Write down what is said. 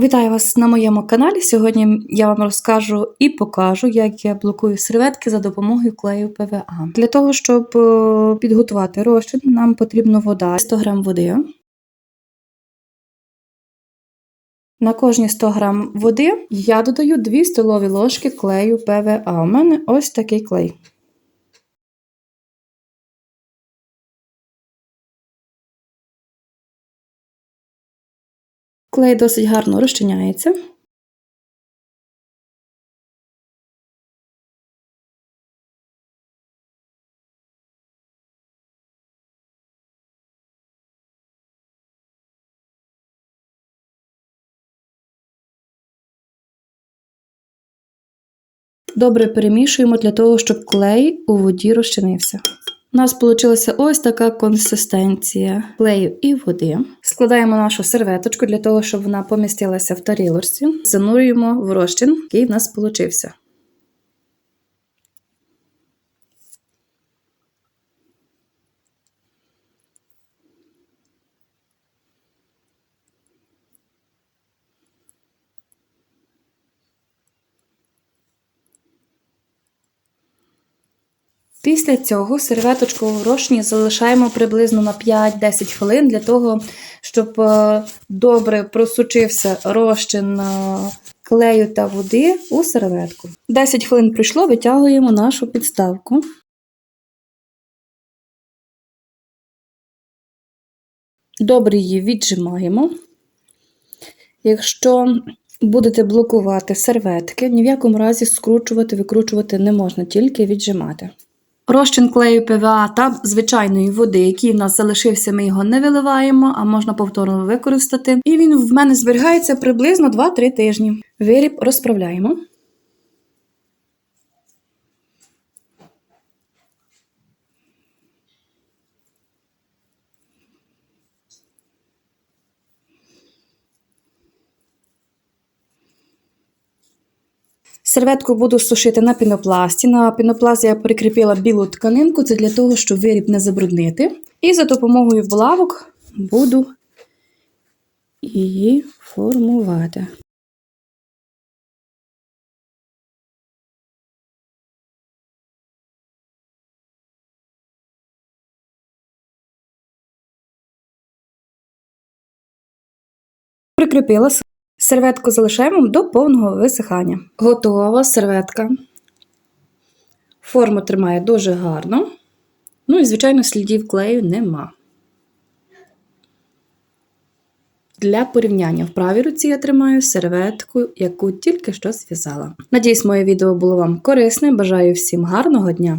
Вітаю вас на моєму каналі. Сьогодні я вам розкажу і покажу, як я блокую серветки за допомогою клею ПВА. Для того, щоб е, підготувати розчин, нам потрібна вода 100 г води. На кожні 100 г води я додаю 2 столові ложки клею ПВА. У мене ось такий клей. Клей досить гарно розчиняється. Добре перемішуємо для того, щоб клей у воді розчинився. У нас вийшла ось така консистенція клею і води. Складаємо нашу серветочку для того, щоб вона помістилася в тарілочці. Занурюємо в розчин, який в нас получився. Після цього серветочку в розчині залишаємо приблизно на 5-10 хвилин для того, щоб е, добре просучився розчин е, клею та води у серветку. 10 хвилин пройшло, витягуємо нашу підставку. Добре її віджимаємо. Якщо будете блокувати серветки, ні в якому разі скручувати, викручувати не можна, тільки віджимати. Розчин клею ПВА та звичайної води, який в нас залишився, ми його не виливаємо, а можна повторно використати. І він в мене зберігається приблизно 2-3 тижні. Виріб розправляємо. Серветку буду сушити на пінопласті. На пінопласті я прикріпила білу тканинку, це для того, щоб виріб не забруднити. І за допомогою булавок буду її формувати. Прикріпила Серветку залишаємо до повного висихання. Готова серветка. Форму тримає дуже гарно. Ну і, звичайно, слідів клею нема. Для порівняння в правій руці я тримаю серветку, яку тільки що зв'язала. Надіюсь, моє відео було вам корисне. Бажаю всім гарного дня!